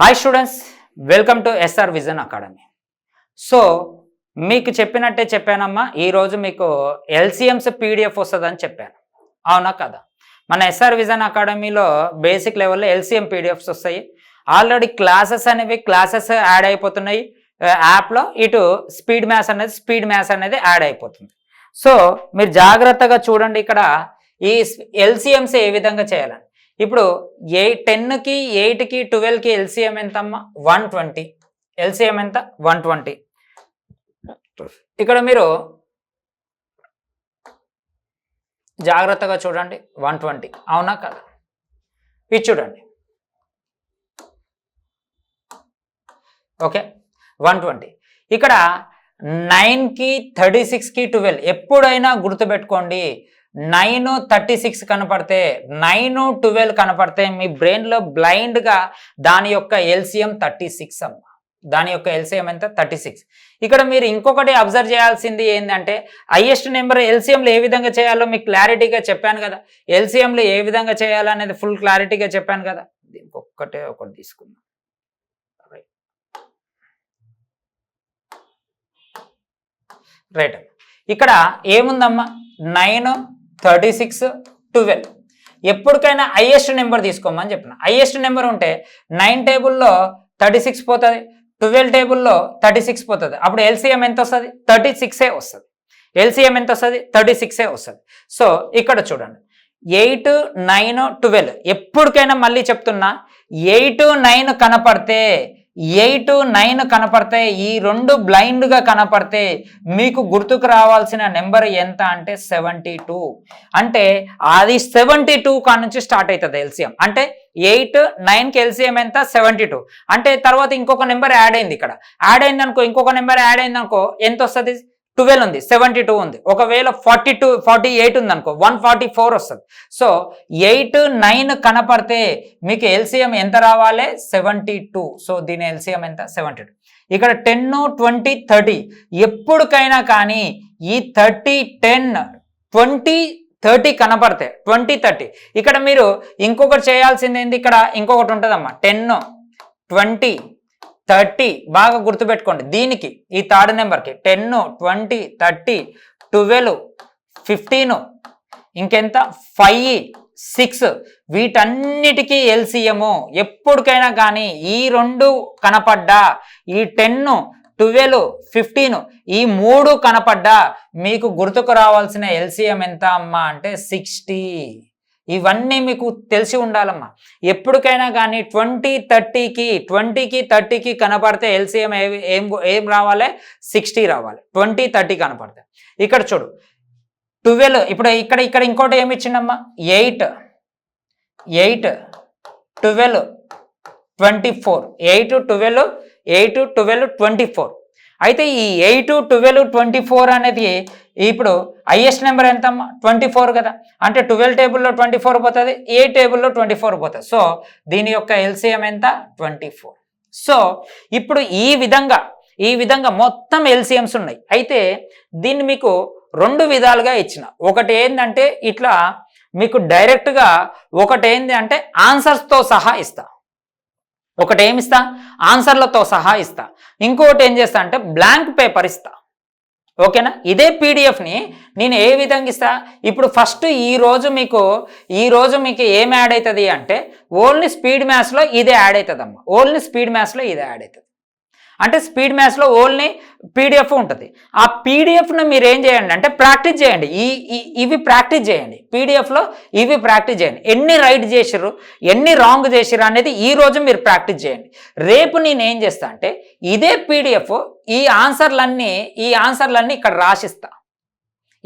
Hi students welcome to SR vision academy so మీకు చెప్పినట్టే చెప్పానమ్మా ఈరోజు మీకు ఎల్సిఎంస్ పీడిఎఫ్ వస్తుందని చెప్పాను. అవునా కదా? మన ఎస్ఆర్ విజన్ అకాడమీలో బేసిక్ లెవెల్లో ఎల్సిఎం పీడిఎఫ్స్ వస్తాయి. ఆల్రెడీ క్లాసెస్ అనేవి క్లాసెస్ యాడ్ అయిపోతున్నాయి. యాప్లో ఇటు స్పీడ్ మ్యాథ్స్ అనేది స్పీడ్ మ్యాథ్స్ అనేది యాడ్ అయిపోతుంది. సో మీరు జాగ్రత్తగా చూడండి ఇక్కడ ఈ ఎల్సిఎంస్ ఏ విధంగా చేయాలని. ఇప్పుడు ఏ టెన్కి ఎయిట్కి ట్వెల్వ్కి ఎల్సిఎం ఎంత అమ్మా వన్ ట్వంటీ. ఎల్సిఎం ఎంత? One twenty. ఇక్కడ మీరు జాగ్రత్తగా చూడండి వన్ ట్వంటీ. అవునా కదా? ఇది చూడండి. Okay one twenty. ఇక్కడ నైన్కి థర్టీ సిక్స్కి ట్వెల్వ్. ఎప్పుడైనా గుర్తుపెట్టుకోండి నైన్ థర్టీ సిక్స్ కనపడితే నైన్ ట్వెల్వ్ కనపడితే మీ బ్రెయిన్లో బ్లైండ్గా దాని యొక్క ఎల్సిఎం థర్టీ సిక్స్ అమ్మ. దాని యొక్క ఎల్సిఎం ఎంత? Thirty six. ఇక్కడ మీరు ఇంకొకటి అబ్జర్వ్ చేయాల్సింది ఏంటంటే హైయెస్ట్ నెంబర్ ఎల్సిఎంలో ఏ విధంగా చేయాలో మీకు క్లారిటీగా చెప్పాను కదా. ఎల్సిఎంలు ఏ విధంగా చేయాలనేది ఫుల్ క్లారిటీగా చెప్పాను కదా. దీనికి ఒక్కటే ఒకటి తీసుకుందాం. రైట్ రైట్ ఇక్కడ ఏముందమ్మా? Nine thirty six twelve. ఎప్పటికైనా హైయెస్ట్ నెంబర్ తీసుకోమని చెప్పిన. హైయెస్ట్ నెంబర్ ఉంటే నైన్ టేబుల్లో థర్టీ సిక్స్ పోతుంది ట్వెల్వ్ టేబుల్లో థర్టీ సిక్స్ పోతుంది. అప్పుడు ఎల్సిఎం ఎంత వస్తుంది? థర్టీ సిక్సే వస్తుంది. ఎల్సిఎం ఎంత వస్తుంది? థర్టీ సిక్సే వస్తుంది. సో ఇక్కడ చూడండి. Eight nine twelve. ఎప్పటికైనా మళ్ళీ చెప్తున్నా ఎయిట్ నైన్ కనపడితే ఎయిట్ నైన్ కనపడితే ఈ రెండు బ్లైండ్గా కనపడితే మీకు గుర్తుకు రావాల్సిన నెంబర్ ఎంత అంటే సెవెంటీ టూ. అంటే అది సెవెంటీ టూ కా నుంచి స్టార్ట్ అవుతుంది ఎల్సిఎం. అంటే ఎయిట్ నైన్కి ఎల్సిఎం ఎంత? Seventy two. అంటే తర్వాత ఇంకొక నెంబర్ యాడ్ అయింది ఇక్కడ. యాడ్ అయింది అనుకో ఇంకొక నెంబర్ యాడ్ అయింది అనుకో ఎంత వస్తుంది? ట్వెల్వ్ ఉంది సెవెంటీ టూ ఉంది. ఒకవేళ ఫార్టీ టూ ఫార్టీ ఎయిట్ ఉంది అనుకో వన్ ఫార్టీ ఫోర్ వస్తుంది. సో ఎయిట్ నైన్ కనపడితే మీకు ఎల్సిఎం ఎంత రావాలి? Seventy two. సో దీని ఎల్సిఎం ఎంత? Seventy two. ఇక్కడ టెన్ ట్వంటీ థర్టీ. ఎప్పటికైనా కానీ ఈ థర్టీ టెన్ ట్వంటీ థర్టీ కనపడితే ట్వంటీ థర్టీ. ఇక్కడ మీరు ఇంకొకటి చేయాల్సింది ఏంటి ఇక్కడ ఇంకొకటి ఉంటుందమ్మా. Ten twenty. థర్టీ బాగా గుర్తుపెట్టుకోండి. దీనికి ఈ థర్డ్ నెంబర్కి ten twenty thirty twelve fifteen ఇంకెంత? ఫైవ్ సిక్స్ వీటన్నిటికీ ఎల్సిఎము. ఎప్పటికైనా కానీ ఈ రెండు కనపడ్డా ఈ టెన్ ట్వెల్వ్ ఫిఫ్టీన్ ఈ మూడు కనపడ్డా మీకు గుర్తుకు రావాల్సిన ఎల్సిఎం ఎంత అమ్మా? అంటే సిక్స్టీ. ఇవన్నీ మీకు తెలిసి ఉండాలమ్మా. ఎప్పటికైనా కానీ ట్వంటీ థర్టీకి ట్వంటీకి థర్టీకి కనపడితే ఎల్సిఎం ఏం ఏం రావాలి? సిక్స్టీ రావాలి. ట్వంటీ థర్టీ కనపడితే. ఇక్కడ చూడు. ట్వెల్వ్ ఇప్పుడు ఇక్కడ ఇక్కడ ఇంకోటి ఏమి ఇచ్చిండమ్మా? Eight eight twelve twenty four. Eight twelve eight twelve twenty four. అయితే ఈ ఎయిట్ ట్వెల్వ్ ట్వంటీ ఫోర్ అనేది ఇప్పుడు హైయెస్ట్ నెంబర్ ఎంతమ్మా? ట్వంటీ ఫోర్ కదా. అంటే ట్వెల్వ్ టేబుల్లో ట్వంటీ ఫోర్ పోతుంది ఏ టేబుల్లో ట్వంటీ ఫోర్ పోతుంది? సో దీని యొక్క ఎల్సిఎం ఎంత? Twenty four. సో ఇప్పుడు ఈ విధంగా ఈ విధంగా మొత్తం ఎల్సిఎంస్ ఉన్నాయి. అయితే దీన్ని మీకు రెండు విధాలుగా ఇచ్చిన. ఒకటి ఏంటంటే ఇట్లా మీకు డైరెక్ట్గా ఒకటి ఏంటి అంటే ఆన్సర్స్తో సహా ఇస్తా. ఒకటి ఏమి ఇస్తా? ఆన్సర్లతో సహా ఇస్తా. ఇంకోటి ఏం చేస్తా అంటే బ్లాంక్ పేపర్ ఇస్తా. ఓకేనా? ఇదే పీడిఎఫ్ని నేను ఏ విధంగా ఇస్తా? ఇప్పుడు ఫస్ట్ ఈ రోజు మీకు ఈ రోజు మీకు ఏం యాడ్ అవుతుంది అంటే ఓన్లీ స్పీడ్ మ్యాథ్స్లో ఇదే యాడ్ అవుతుంది అమ్మ ఓన్లీ స్పీడ్ మ్యాథ్స్లో ఇదే యాడ్ అవుతుంది. అంటే స్పీడ్ మ్యాథ్స్లో ఓన్లీ పీడిఎఫ్ ఉంటుంది. ఆ పీడిఎఫ్ను మీరు ఏం చేయండి అంటే ప్రాక్టీస్ చేయండి. ఈ ఇవి ప్రాక్టీస్ చేయండి. పీడిఎఫ్లో ఇవి ప్రాక్టీస్ చేయండి. ఎన్ని రైట్ చేసిర్రు ఎన్ని రాంగ్ చేసిర్రు అనేది ఈ రోజు మీరు ప్రాక్టీస్ చేయండి. రేపు నేను ఏం చేస్తా అంటే ఇదే పీడిఎఫ్ ఈ ఆన్సర్లన్నీ ఈ ఆన్సర్లన్నీ ఇక్కడ రాసిస్తాను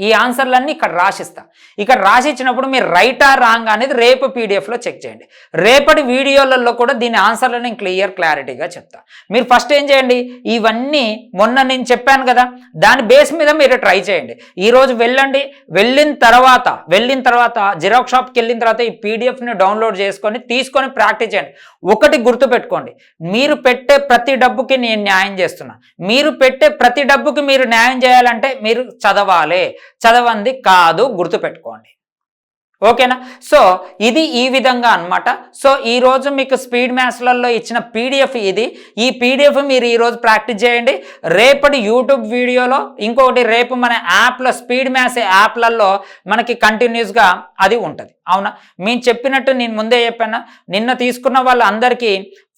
ఈ ఆన్సర్లన్నీ ఇక్కడ రాసిస్తా. ఇక్కడ రాసిచ్చినప్పుడు మీరు రైటా రాంగ్ అనేది రేపు పీడిఎఫ్లో చెక్ చేయండి. రేపటి వీడియోలలో కూడా దీని ఆన్సర్లు నేను క్లియర్ క్లారిటీగా చెప్తా. మీరు ఫస్ట్ ఏం చేయండి? ఇవన్నీ మొన్న నేను చెప్పాను కదా దాని బేస్ మీద మీరు ట్రై చేయండి. ఈరోజు వెళ్ళండి వెళ్ళిన తర్వాత వెళ్ళిన తర్వాత జిరాక్స్ షాప్కి వెళ్ళిన తర్వాత ఈ పీడిఎఫ్ని డౌన్లోడ్ చేసుకొని తీసుకొని ప్రాక్టీస్ చేయండి. ఒకటి గుర్తుపెట్టుకోండి మీరు పెట్టే ప్రతి డబ్బుకి నేను న్యాయం చేస్తున్నా. మీరు పెట్టే ప్రతి డబ్బుకి మీరు న్యాయం చేయాలంటే మీరు చదవాలి. చదవంది కాదు గుర్తుపెట్టుకోండి. ఓకేనా? సో ఇది ఈ విధంగా అన్నమాట. సో ఈ రోజు మీకు స్పీడ్ మ్యాథ్స్లలో ఇచ్చిన పీడిఎఫ్ ఇది. ఈ పీడిఎఫ్ మీరు ఈరోజు ప్రాక్టీస్ చేయండి. రేపటి యూట్యూబ్ వీడియోలో ఇంకొకటి రేపు మన యాప్లో స్పీడ్ మ్యాథ్స్ యాప్లలో మనకి కంటిన్యూస్గా అది ఉంటుంది. అవునా? మేము చెప్పినట్టు నేను ముందే చెప్పాను. నిన్న తీసుకున్న వాళ్ళందరికీ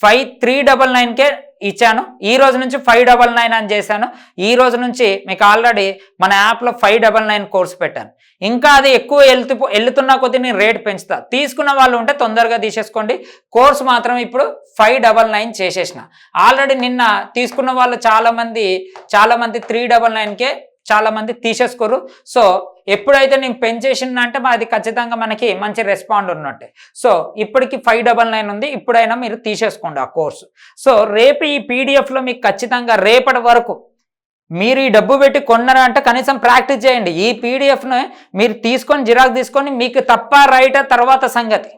ఫైవ్ త్రీ డబల్ నైన్కే ఇచ్చాను. ఈ రోజు నుంచి ఫైవ్ డబల్ నైన్ అని చేశాను. ఈ రోజు నుంచి మీకు ఆల్రెడీ మన యాప్లో ఫైవ్ డబల్ నైన్ కోర్స్ పెట్టాను. ఇంకా అది ఎక్కువ వెళ్తు వెళ్తున్న కొద్దీ నేను రేట్ పెంచుతా. తీసుకున్న వాళ్ళు ఉంటే తొందరగా తీసేసుకోండి. కోర్స్ మాత్రం ఇప్పుడు ఫైవ్ డబల్ నైన్ చేసేసిన. ఆల్రెడీ నిన్న తీసుకున్న వాళ్ళు చాలామంది చాలామంది త్రీ డబల్ నైన్కే చాలామంది తీసేసుకోరు. సో ఎప్పుడైతే నేను పెంచేసిన అంటే అది ఖచ్చితంగా మనకి మంచి రెస్పాండ్ ఉన్నట్టే. సో ఇప్పటికి ఫైవ్ డబల్ నైన్ ఉంది. ఇప్పుడైనా మీరు తీసేసుకోండి ఆ కోర్సు. సో రేపు ఈ పీడిఎఫ్లో మీకు ఖచ్చితంగా రేపటి వరకు మీరు ఈ డబ్బు పెట్టి కొన్నారా అంటే కనీసం ప్రాక్టీస్ చేయండి. ఈ పీడిఎఫ్ను మీరు తీసుకొని జిరాక్స్ తీసుకొని మీకు తప్ప రైట్ తర్వాత సంగతి.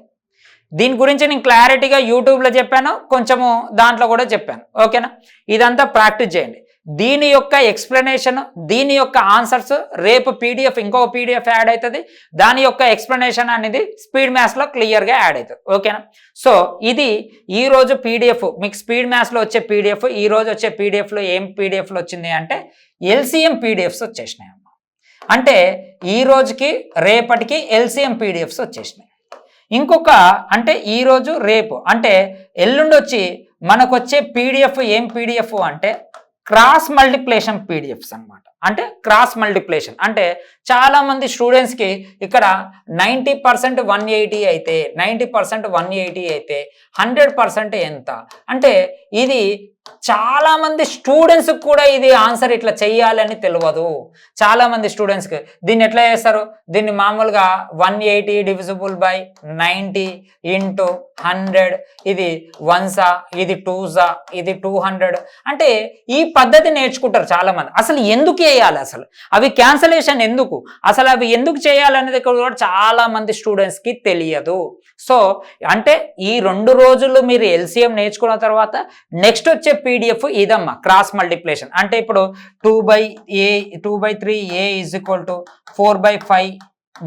దీని గురించి నేను క్లారిటీగా యూట్యూబ్లో చెప్పాను. కొంచెము దాంట్లో కూడా చెప్పాను. ఓకేనా ఇదంతా ప్రాక్టీస్ చేయండి. దీని యొక్క ఎక్స్ప్లెనేషన్ దీని యొక్క ఆన్సర్స్ రేపు పీడిఎఫ్ ఇంకొక పీడిఎఫ్ యాడ్ అవుతుంది. దాని యొక్క ఎక్స్ప్లెనేషన్ అనేది స్పీడ్ మ్యాథ్స్లో క్లియర్గా యాడ్ అవుతుంది. ఓకేనా? సో ఇది ఈరోజు పీడిఎఫ్ మీకు స్పీడ్ మ్యాథ్స్లో వచ్చే పీడిఎఫ్ ఈ రోజు వచ్చే పీడిఎఫ్లో ఏం పీడిఎఫ్లో వచ్చింది అంటే ఎల్సిఎం పీడిఎఫ్స్ వచ్చేసినాయి అమ్మ. అంటే ఈ రోజుకి రేపటికి ఎల్సిఎం పీడిఎఫ్స్ వచ్చేసినాయి. ఇంకొక అంటే ఈరోజు రేపు అంటే ఎల్లుండి వచ్చి మనకు వచ్చే పీడిఎఫ్ ఏం పీడిఎఫ్ అంటే క్రాస్ మల్టిప్లేషన్ పీడిఎఫ్స్ అన్నమాట. అంటే క్రాస్ మల్టిప్లేషన్. అంటే చాలామంది స్టూడెంట్స్కి ఇక్కడ నైంటీ పర్సెంట్ వన్ ఎయిటీ అయితే నైంటీ పర్సెంట్ వన్ ఎయిటీ అయితే హండ్రెడ్ పర్సెంట్ ఎంత? అంటే ఇది చాలా మంది స్టూడెంట్స్ కూడా ఇది ఆన్సర్ ఇట్లా చెయ్యాలని తెలియదు చాలా మంది స్టూడెంట్స్కి దీన్ని ఎట్లా చేస్తారు? దీన్ని మామూలుగా one eighty divisible by ninety into hundred ఇది వన్సా ఇది టూజా ఇది టూ హండ్రెడ్ అంటే ఈ పద్ధతి నేర్చుకుంటారు చాలా మంది అసలు ఎందుకు చేయాలి అసలు? అవి క్యాన్సలేషన్ ఎందుకు? అసలు అవి ఎందుకు చేయాలనేది కూడా చాలా మంది స్టూడెంట్స్కి తెలియదు. సో అంటే ఈ రెండు రోజులు మీరు ఎల్సిఎం నేర్చుకున్న తర్వాత నెక్స్ట్ వచ్చే పీడిఎఫ్ ఇదమ్మా క్రాస్ మల్టిప్లేషన్ అంటే ఇప్పుడు two by A two by three A is equal to four by five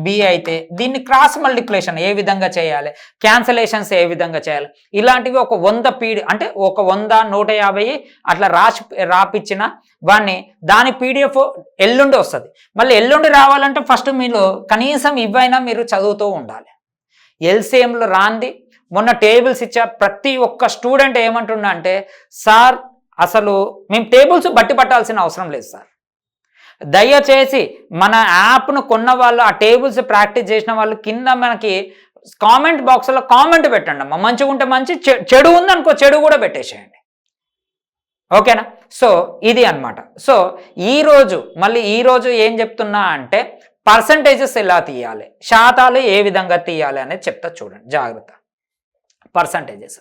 B అయితే దీన్ని క్రాస్ మల్టిప్లేషన్ ఏ విధంగా చేయాలి? క్యాన్సలేషన్స్ ఏ విధంగా చేయాలి? ఇలాంటివి ఒక వంద పీడి అంటే ఒక వంద నూట యాభై అట్లా రాసి రాపిచ్చిన వాడిని దాని పీడిఎఫ్ ఎల్లుండి వస్తుంది. మళ్ళీ ఎల్లుండి రావాలంటే ఫస్ట్ మీరు కనీసం ఇవైనా మీరు చదువుతూ ఉండాలి. ఎల్సిఎంలో రాంది మొన్న టేబుల్స్ ఇచ్చా ప్రతి ఒక్క స్టూడెంట్ ఏమంటున్నా అంటే సార్ అసలు మేము టేబుల్స్ బట్టి పట్టాల్సిన అవసరం లేదు సార్. దయచేసి మన యాప్ను కొన్న వాళ్ళు ఆ టేబుల్స్ ప్రాక్టీస్ చేసిన వాళ్ళు కింద మనకి కామెంట్ బాక్స్లో కామెంట్ పెట్టండి అమ్మా. మంచిగా ఉంటే మంచి చె- చెడు ఉందనుకో చెడు కూడా పెట్టేసేయండి. ఓకేనా? సో ఇది అన్నమాట. సో ఈరోజు మళ్ళీ ఈరోజు ఏం చెప్తున్నా అంటే పర్సంటేజెస్ ఎలా తీయాలి? శాతాలు ఏ విధంగా తీయాలి అనేది చెప్తా చూడండి. జాగ్రత్త. పర్సంటేజెస్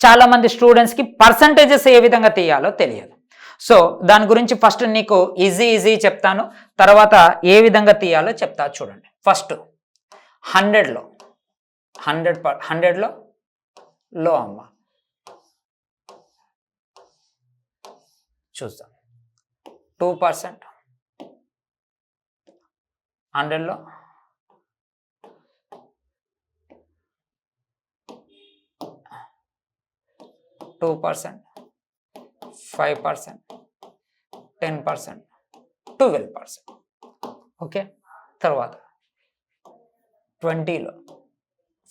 చాలామంది స్టూడెంట్స్కి పర్సంటేజెస్ ఏ విధంగా తీయాలో తెలియదు. సో దాని గురించి ఫస్ట్ నీకు ఈజీ ఈజీ చెప్తాను. తర్వాత ఏ విధంగా తీయాలో చెప్తా చూడండి. ఫస్ట్ హండ్రెడ్లో హండ్రెడ్ పర్ హండ్రెడ్లో లో? అమ్మ. చూద్దాం. టూ పర్సెంట్ హండ్రెడ్లో two percent five percent ten percent twelve percent okay తర్వాత ట్వంటీలో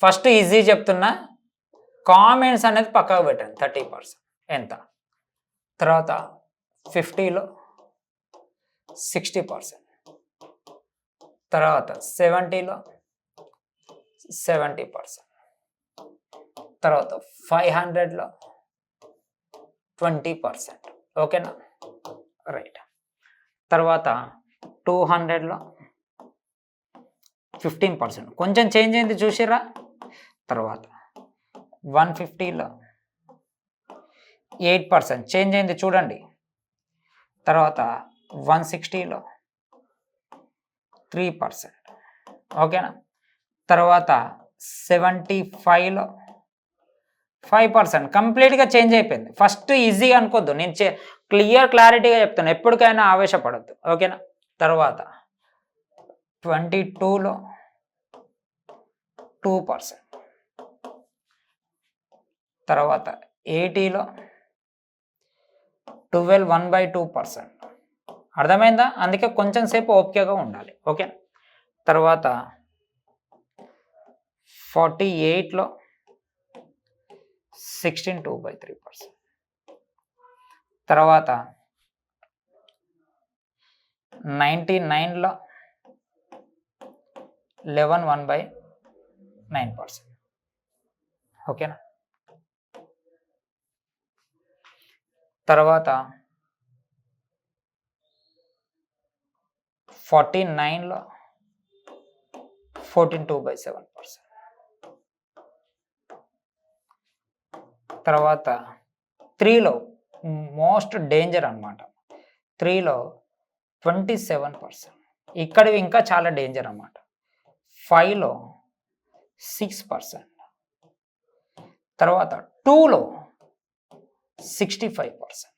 ఫస్ట్ ఈజీ చెప్తున్నా కామెంట్స్ అనేది పక్కకు పెట్టండి థర్టీ పర్సెంట్ ఎంత? తర్వాత ఫిఫ్టీలో సిక్స్టీ పర్సెంట్ తర్వాత సెవెంటీలో సెవెంటీ పర్సెంట్ తర్వాత ఫైవ్ హండ్రెడ్లో ట్వంటీ పర్సెంట్. ఓకేనా? రైట్. తర్వాత టూ హండ్రెడ్లో ఫిఫ్టీన్ పర్సెంట్. కొంచెం చేంజ్ అయింది చూసిరా తర్వాత వన్ ఫిఫ్టీలో ఎయిట్ పర్సెంట్. చేంజ్ అయింది చూడండి. తర్వాత వన్ సిక్స్టీలో త్రీ పర్సెంట్. ఓకేనా? తర్వాత సెవెంటీ ఫైవ్లో ఫైవ్ పర్సెంట్ కంప్లీట్గా చేంజ్ అయిపోయింది. ఫస్ట్ ఈజీగా అనుకోద్దు. నేను చే క్లియర్ క్లారిటీగా చెప్తాను ఎప్పటికైనా ఆవేశపడద్దు. ఓకేనా తర్వాత ట్వంటీ టూలో టూ పర్సెంట్ తర్వాత ఎయిటీలో twelve one by two percent అర్థమైందా? అందుకే కొంచెం సేపు ఓపికగా ఉండాలి. ఓకే తర్వాత ఫార్టీ ఎయిట్లో sixteen two by three percent తర్వాత నైంటీ నైన్లో eleven one by nine percent ఓకేనా? తర్వాత ఫార్టీ నైన్లో fourteen two by seven percent తర్వాత త్రీలో మోస్ట్ డేంజర్ అనమాట త్రీలో ట్వంటీ సెవెన్ పర్సెంట్. ఇక్కడవి ఇంకా చాలా డేంజర్ అనమాట ఫైవ్లో సిక్స్ పర్సెంట్. తర్వాత టూలో సిక్స్టీ ఫైవ్ పర్సెంట్.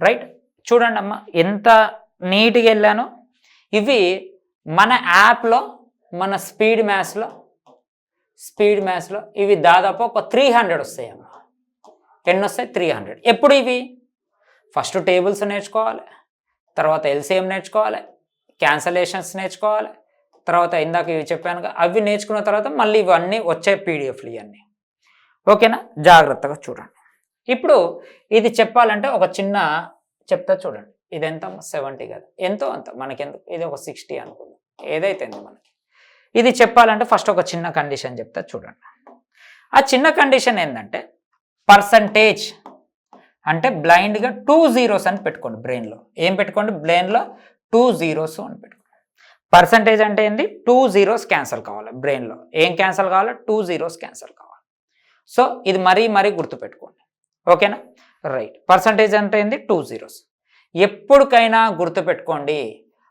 రైట్? చూడండి అమ్మా ఎంత నీట్గా వెళ్ళానో. ఇవి మన యాప్లో మన స్పీడ్ మ్యాథ్స్లో స్పీడ్ మ్యాథ్స్లో ఇవి దాదాపు ఒక త్రీ హండ్రెడ్ వస్తాయి అమ్మ ఎన్ని వస్తాయి త్రీ హండ్రెడ్. ఎప్పుడు ఇవి? ఫస్ట్ టేబుల్స్ నేర్చుకోవాలి తర్వాత ఎల్సిఎం నేర్చుకోవాలి క్యాన్సలేషన్స్ నేర్చుకోవాలి తర్వాత ఇందాక ఇవి చెప్పాను అవి నేర్చుకున్న తర్వాత మళ్ళీ ఇవన్నీ వచ్చే పీడిఎఫ్లు ఇవన్నీ. ఓకేనా? జాగ్రత్తగా చూడండి. ఇప్పుడు ఇది చెప్పాలంటే ఒక చిన్న చెప్తా చూడండి. ఇది ఎంత సెవెంటీ కదా. ఎంతో అంత మనకెందుకు? ఇది ఒక సిక్స్టీ అనుకుందాం. ఏదైతే మనకి? ఇది చెప్పాలంటే ఫస్ట్ ఒక చిన్న కండిషన్ చెప్తా చూడండి. ఆ చిన్న కండిషన్ ఏంటంటే పర్సంటేజ్ అంటే బ్లైండ్గా టూ జీరోస్ అని పెట్టుకోండి బ్రెయిన్లో ఏం పెట్టుకోండి? బ్రెయిన్లో టూ జీరోస్ అని పెట్టుకోండి. పర్సంటేజ్ అంటే ఏంది? టూ జీరోస్ క్యాన్సల్ కావాలి బ్రెయిన్లో ఏం క్యాన్సల్ కావాలి? టూ జీరోస్ క్యాన్సల్ కావాలి. సో ఇది మరీ మరీ గుర్తుపెట్టుకోండి. ఓకేనా రైట్ పర్సంటేజ్ అంటే ఏంది? టూ జీరోస్ ఎప్పటికైనా గుర్తుపెట్టుకోండి.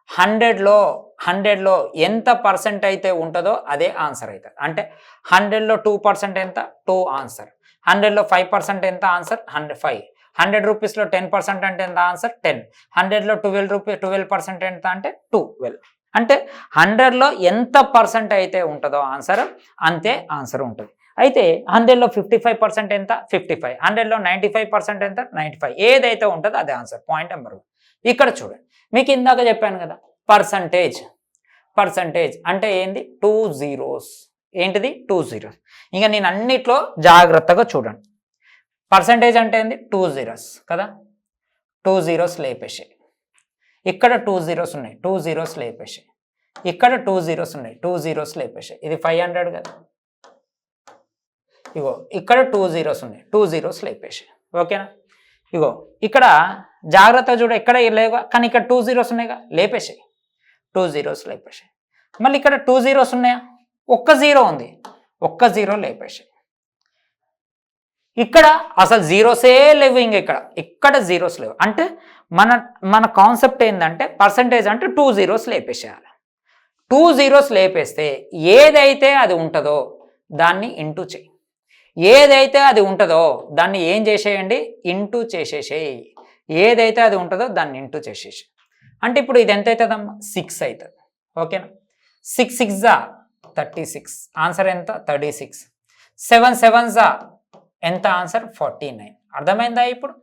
హండ్రెడ్లో హండ్రెడ్లో ఎంత పర్సెంట్ అయితే ఉంటుందో అదే ఆన్సర్ అవుతుంది. అంటే హండ్రెడ్లో టూ పర్సెంట్ ఎంత? Two answer. హండ్రెడ్లో ఫైవ్ పర్సెంట్ ఎంత ఆన్సర్? Hundred five. హండ్రెడ్ రూపీస్లో టెన్ పర్సెంట్ అంటే ఎంత ఆన్సర్? టెన్. హండ్రెడ్లో ట్వెల్వ్ రూపీ ట్వెల్వ్ పర్సెంట్ ఎంత అంటే? ట్వెల్వ్. అంటే హండ్రెడ్లో ఎంత పర్సెంట్ అయితే ఉంటుందో ఆన్సర్ అంతే ఆన్సర్ ఉంటుంది. అయితే హండ్రెడ్లో ఫిఫ్టీ ఫైవ్ పర్సెంట్ ఎంత? Fifty five. హండ్రెడ్లో నైంటీ ఫైవ్ పర్సెంట్ ఎంత? Ninety five. ఏదైతే ఉంటుందో అదే ఆన్సర్. పాయింట్ నెంబర్ ఇక్కడ చూడండి. మీకు ఇందాక చెప్పాను కదా పర్సంటేజ్ పర్సంటేజ్ అంటే ఏంది? టూ జీరోస్ ఏంటిది? టూ జీరోస్ ఇంకా నేను అన్నిట్లో జాగ్రత్తగా చూడండి. పర్సంటేజ్ అంటే ఏంది? టూ జీరోస్ కదా? టూ జీరోస్ లేపేసాయి. ఇక్కడ టూ జీరోస్ ఉన్నాయి. టూ జీరోస్ లేపేసాయి. ఇక్కడ టూ జీరోస్ ఉన్నాయి. టూ జీరోస్ లేపేసాయి. ఇది ఫైవ్ హండ్రెడ్ కదా? ఇగో ఇక్కడ టూ జీరోస్ ఉన్నాయి. టూ జీరోస్ లేపేసాయి. ఓకేనా? ఇగో ఇక్కడ జాగ్రత్త చూడు ఎక్కడ లేవుగా కానీ ఇక్కడ టూ జీరోస్ ఉన్నాయిగా లేపేసాయి. Two zeros లేపేసాయి. మళ్ళీ ఇక్కడ టూ జీరోస్ ఉన్నాయా? ఒక్క జీరో ఉంది. ఒక్క జీరో లేపేసాయి. ఇక్కడ అసలు జీరోసే లేవు ఇంక ఇక్కడ. ఇక్కడ జీరోస్ లేవు. అంటే మన మన కాన్సెప్ట్ ఏంటంటే పర్సంటేజ్ అంటే టూ జీరోస్ లేపేసేయాలి. టూ జీరోస్ లేపేస్తే ఏదైతే అది ఉంటుందో దాన్ని ఇంటూ చేయి. ఏదైతే అది ఉంటుందో దాన్ని ఏం చేసేయండి? ఇంటూ చేసేసేయి. ఏదైతే అది ఉంటుందో దాన్ని ఇంటూ చేసేసి. అంటే ఇప్పుడు ఇది ఎంత అవుతుందమ్మా సిక్స్ అవుతుంది ఓకేనా? సిక్స్ సిక్స్ జా థర్టీ సిక్స్ ఆన్సర్ ఎంత? థర్టీ సిక్స్ సెవెన్ సెవెన్ జా ఎంత ఆన్సర్ ఫార్టీ నైన్ అర్థమైందా ఇప్పుడు?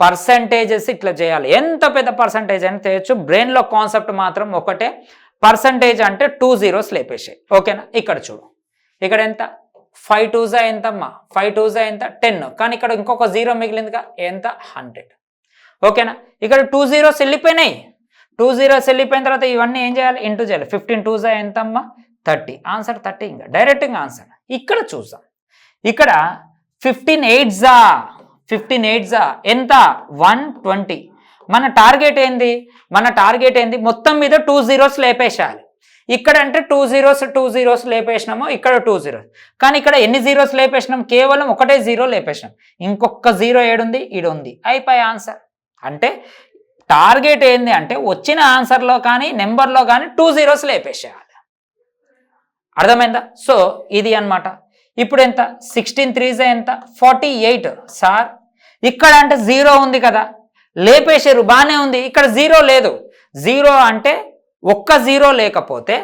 పర్సంటేజెస్ ఇట్లా చేయాలి. ఎంత పెద్ద పర్సంటేజ్ అని చేయొచ్చు. బ్రెయిన్లో కాన్సెప్ట్ మాత్రం ఒకటే. పర్సంటేజ్ అంటే టూ జీరోస్ లేపేసాయి. ఓకేనా? ఇక్కడ చూడు. ఇక్కడ ఎంత? ఫైవ్ టూజా ఎంతమ్మా? ఫైవ్ టూజా ఎంత? టెన్ కానీ ఇక్కడ ఇంకొక జీరో మిగిలిందిగా? ఎంత? హండ్రెడ్ ఓకేనా? ఇక్కడ టూ జీరోస్ వెళ్ళిపోయినాయి. టూ జీరోస్ వెళ్ళిపోయిన తర్వాత ఇవన్నీ ఏం చేయాలి? ఇంటూ చేయాలి. ఫిఫ్టీన్ టూ జా ఎంతమ్మా? థర్టీ ఆన్సర్ థర్టీ ఇంకా. డైరెక్ట్గా ఆన్సర్ ఇక్కడ చూద్దాం. ఇక్కడ ఫిఫ్టీన్ ఎయిట్ జా ఫిఫ్టీన్ ఎయిట్ జా ఎంత? వన్ ట్వంటీ మన టార్గెట్ ఏంది? మన టార్గెట్ ఏంది? మొత్తం మీద టూ జీరోస్ లేపేసేయాలి. ఇక్కడ అంటే టూ జీరోస్ టూ జీరోస్ లేపేసినాము. ఇక్కడ టూ జీరోస్ కానీ ఇక్కడ ఎన్ని జీరోస్ లేపేసినాం? కేవలం ఒకటే జీరో లేపేసినాం. ఇంకొక జీరో ఏడుంది? ఈడు ఉంది అయిపోయి ఆన్సర్ అంటే టార్గెట్ ఏంది అంటే వచ్చిన ఆన్సర్లో కానీ నెంబర్లో కానీ టూ జీరోస్ లేపేసేయాలి. అర్థమైందా? సో ఇది అన్నమాట. ఇప్పుడు ఎంత? సిక్స్టీన్ త్రీజే ఎంత? Forty eight. సార్ ఇక్కడ అంటే జీరో ఉంది కదా. లేపేసారు బాగానే ఉంది. ఇక్కడ జీరో లేదు. జీరో అంటే ఒక్క జీరో లేకపోతే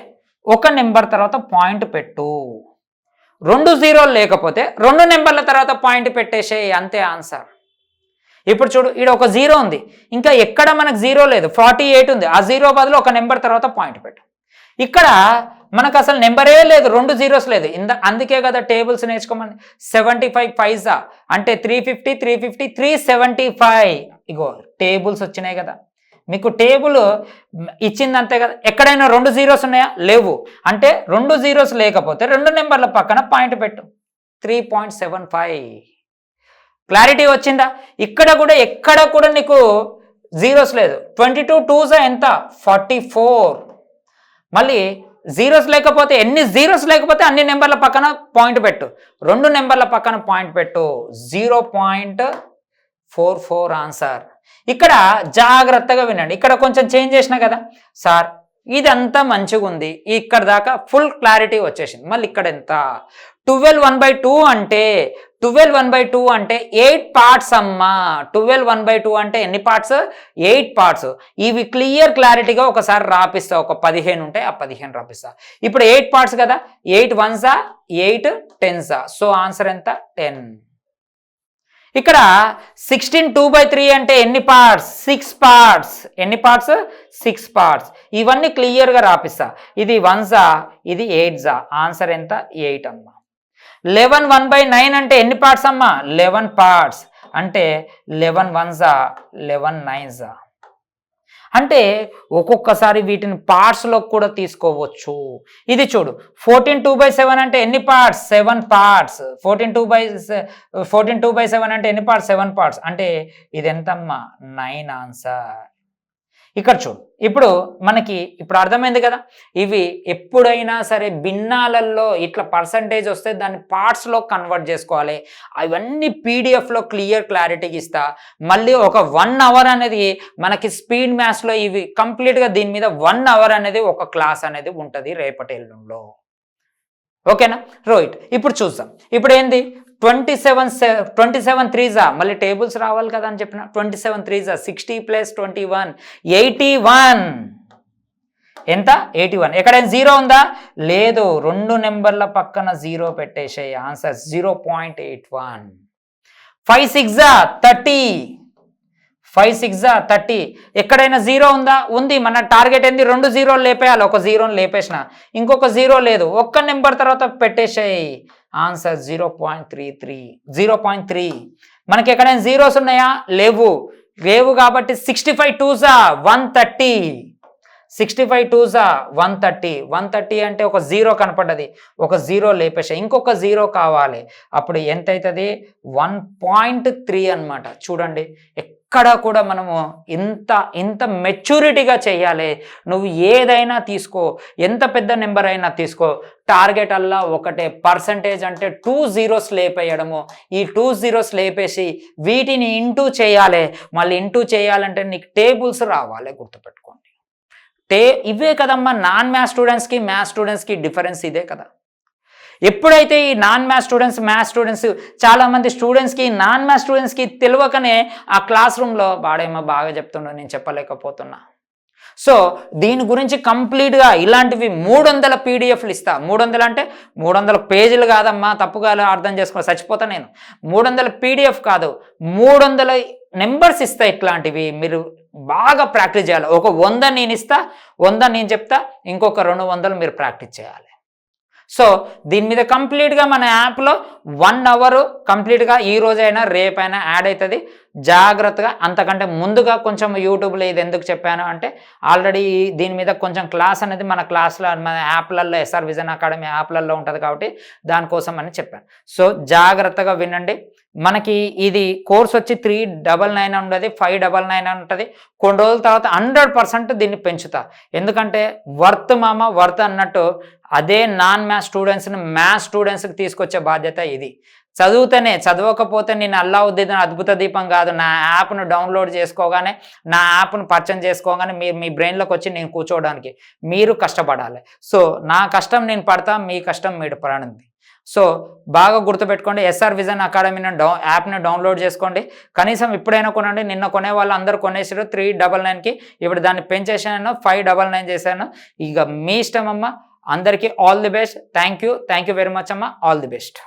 ఒక నెంబర్ తర్వాత పాయింట్ పెట్టు. రెండు జీరోలు లేకపోతే రెండు నెంబర్ల తర్వాత పాయింట్ పెట్టేసే అంతే ఆన్సర్. ఇప్పుడు చూడు ఇక్కడ ఒక జీరో ఉంది. ఇంకా ఎక్కడ మనకు జీరో లేదు? ఫార్టీ ఎయిట్ ఉంది. ఆ జీరో బదులు ఒక నెంబర్ తర్వాత పాయింట్ పెట్టు. ఇక్కడ మనకు అసలు నెంబరే లేదు. రెండు జీరోస్ లేదు. ఇంద అందుకే కదా టేబుల్స్ నేర్చుకోమని. సెవెంటీ ఫైవ్ ఫైజా అంటే three fifty three fifty three seventy five ఇగో టేబుల్స్ వచ్చినాయి కదా. మీకు టేబుల్ ఇచ్చిందంతే కదా. ఎక్కడైనా రెండు జీరోస్ ఉన్నాయా? లేవు. అంటే రెండు జీరోస్ లేకపోతే రెండు నెంబర్ల పక్కన పాయింట్ పెట్టు. Three point seven five clarity వచ్చిందా? ఇక్కడ కూడా ఎక్కడ కూడా నీకు జీరోస్ లేదు. ట్వంటీ టూ టూస్ ఎంత? ఫార్టీ ఫోర్ మళ్ళీ జీరోస్ లేకపోతే ఎన్ని జీరోస్ లేకపోతే అన్ని నెంబర్ల పక్కన పాయింట్ పెట్టు. రెండు నెంబర్ల పక్కన పాయింట్ పెట్టు. Zero point four four answer ఇక్కడ జాగ్రత్తగా వినండి. ఇక్కడ కొంచెం చేంజ్ చేసిన కదా? సార్ ఇదంతా మంచిగా ఉంది ఇక్కడ దాకా ఫుల్ క్లారిటీ వచ్చేసింది. మళ్ళీ ఇక్కడ ఎంత? ట్వెల్వ్ వన్ బై టూ అంటే ట్వెల్వ్ వన్ బై టూ అంటే ఎయిట్ పార్ట్స్ అమ్మా. ట్వెల్వ్ వన్ బై టూ అంటే ఎన్ని పార్ట్స్? Eight parts. ఇవి క్లియర్ క్లారిటీగా ఒకసారి రాపిస్తా. ఒక పదిహేను ఉంటే ఆ పదిహేను రాపిస్తా. ఇప్పుడు ఎయిట్ పార్ట్స్ కదా? ఎయిట్ వన్సా? ఎయిట్ టెన్సా? సో ఆన్సర్ ఎంత? టెన్. ఇక్కడ సిక్స్టీన్ టూ బై త్రీ అంటే ఎన్ని పార్ట్స్ సిక్స్ పార్ట్స్ ఎన్ని పార్ట్స్ సిక్స్ పార్ట్స్ ఇవన్నీ క్లియర్గా రాపిస్తా. ఇది వన్జా ఇది ఎయిట్జా ఆన్సర్ ఎంత? ఎయిట్ అమ్మా. లెవెన్ వన్ బై నైన్ అంటే ఎన్ని పార్ట్స్ అమ్మా? లెవెన్ పార్ట్స్ అంటే లెవెన్ వన్జా లెవెన్ నైన్జా అంటే ఒక్కొక్కసారి వీటిని పార్ట్స్లో కూడా తీసుకోవచ్చు. ఇది చూడు ఫోర్టీన్ టూ బై సెవెన్ అంటే ఎన్ని parts seven parts fourteen two by fourteen two by seven అంటే ఎన్ని పార్ట్స్ సెవెన్ పార్ట్స్ అంటే ఇది ఎంతమ్మా? నైన్ ఆన్సర్ ఇక్కడ చూడు. ఇప్పుడు మనకి ఇప్పుడు అర్థమైంది కదా? ఇవి ఎప్పుడైనా సరే భిన్నాలల్లో ఇట్లా పర్సంటేజ్ వస్తే దాన్ని పార్ట్స్లో కన్వర్ట్ చేసుకోవాలి. అవన్నీ పీడిఎఫ్లో క్లియర్ క్లారిటీకి ఇస్తా. మళ్ళీ ఒక వన్ అవర్ అనేది మనకి స్పీడ్ మ్యాథ్స్లో ఇవి కంప్లీట్గా దీని మీద వన్ అవర్ అనేది ఒక క్లాస్ అనేది ఉంటుంది రేపటి ఎల్లుండిలో ఓకేనా? రైట్ ఇప్పుడు చూద్దాం. ఇప్పుడు ఏంది? ట్వంటీ సెవెన్ ట్వంటీ సెవెన్ త్రీజా మళ్ళీ టేబుల్స్ రావాలి కదా అని చెప్పిన. Twenty seven త్రీజా sixty plus twenty one eighty one ఎంత? ఎయిటీ వన్ ఎక్కడైనా జీరో ఉందా? లేదు. రెండు నెంబర్ల పక్కన zero పెట్టేసే answer zero point eight one five సిక్సా thirty five సిక్సా థర్టీ ఎక్కడైనా జీరో ఉందా? ఉంది. మన టార్గెట్ ఏంది? రెండు జీరోలు లేపేయాలి. ఒక జీరోని లేపేసిన. ఇంకొక జీరో లేదు. ఒక్క నెంబర్ తర్వాత పెట్టేసాయి. Answer zero point three three zero point three మనకి ఎక్కడైనా జీరోస్ ఉన్నాయా? లేవు. లేవు కాబట్టి సిక్స్టీ ఫైవ్ టూజా వన్ థర్టీ సిక్స్టీ ఫైవ్ టూజా వన్ థర్టీ వన్ థర్టీ అంటే ఒక జీరో కనపడ్డది. ఒక జీరో లేపేసా. ఇంకొక జీరో కావాలి. అప్పుడు ఎంత అవుతుంది వన్ పాయింట్ త్రీ అనమాట చూడండి. ఎక్కడ కూడా మనము ఇంత ఇంత మెచ్యూరిటీగా చేయాలి. నువ్వు ఏదైనా తీసుకో ఎంత పెద్ద నెంబర్ అయినా తీసుకో. టార్గెట్ అల్లా ఒకటే పర్సంటేజ్ అంటే టూ జీరోస్ లేపేయడము. ఈ టూ జీరోస్ లేపేసి వీటిని ఇంటూ చేయాలి. మళ్ళీ ఇంటూ చేయాలంటే నీకు టేబుల్స్ రావాలి గుర్తుపెట్టుకోండి. టే ఇవే కదమ్మా నాన్ మ్యాథ్ స్టూడెంట్స్కి మ్యాథ్ స్టూడెంట్స్కి డిఫరెన్స్ ఇదే కదా. ఎప్పుడైతే ఈ non maths students maths students చాలామంది స్టూడెంట్స్కి నాన్ మ్యాథ్స్ స్టూడెంట్స్కి తెలియకనే ఆ క్లాస్ రూమ్లో వాడేమో బాగా చెప్తుండో నేను చెప్పలేకపోతున్నా. సో దీని గురించి కంప్లీట్గా ఇలాంటివి మూడు వందల పీడిఎఫ్లు ఇస్తా. మూడు వందలు అంటే మూడు వందల పేజీలు కాదమ్మా తప్పుగా అర్థం చేసుకో చచ్చిపోతా నేను. మూడు వందల పీడిఎఫ్ కాదు మూడు వందల నెంబర్స్ ఇస్తా ఇట్లాంటివి. మీరు బాగా ప్రాక్టీస్ చేయాలి. ఒక వంద నేను ఇస్తా వంద నేను చెప్తా ఇంకొక రెండు వందలు మీరు ప్రాక్టీస్ చేయాలి. సో దీని మీద కంప్లీట్గా మన యాప్లో వన్ అవర్ కంప్లీట్గా ఈ రోజైనా రేపైనా యాడ్ అవుతుంది జాగ్రత్తగా అంతకంటే ముందుగా కొంచెం యూట్యూబ్లో ఇది ఎందుకు చెప్పాను అంటే ఆల్రెడీ దీని మీద కొంచెం క్లాస్ అనేది మన క్లాస్లో మన యాప్లలో ఎస్ఆర్ విజన్ అకాడమీ యాప్లలో ఉంటుంది కాబట్టి దానికోసం అని చెప్పాను. సో జాగ్రత్తగా వినండి. మనకి ఇది కోర్స్ వచ్చి త్రీ డబల్ నైన్ ఉండదు ఫైవ్ డబల్ నైన్ ఉంటుంది. కొన్ని రోజుల తర్వాత హండ్రెడ్ పర్సెంట్ దీన్ని పెంచుతా. ఎందుకంటే వర్త్ మామ వర్త్ అన్నట్టు అదే నాన్ మ్యాథ్స్ స్టూడెంట్స్ని మ్యాథ్స్ స్టూడెంట్స్కి తీసుకొచ్చే బాధ్యత ఇది. చదువుతేనే చదవకపోతే నేను అల్లావుద్దీన్ అద్భుత దీపం కాదు. నా యాప్ను డౌన్లోడ్ చేసుకోగానే నా యాప్ను పర్చం చేసుకోగానే మీరు మీ బ్రెయిన్లోకి వచ్చి నేను కూర్చోవడానికి మీరు కష్టపడాలి. సో నా కష్టం నేను పడతా మీ కష్టం మీరు పడనుంది. సో బాగా గుర్తుపెట్టుకోండి ఎస్ఆర్ విజన్ అకాడమీని డౌ యాప్ని డౌన్లోడ్ చేసుకోండి. కనీసం ఇప్పుడైనా కొనండి నిన్న కొనే వాళ్ళు అందరూ కొనేసారు త్రీ డబల్ నైన్కి. ఇప్పుడు దాన్ని పెంచేసాను ఫైవ్ డబల్ నైన్ చేశాను. ఇక మీ ఇష్టం అమ్మ అందరికీ all the best. Thank you thank you very much అమ్మ ఆల్ ది బెస్ట్.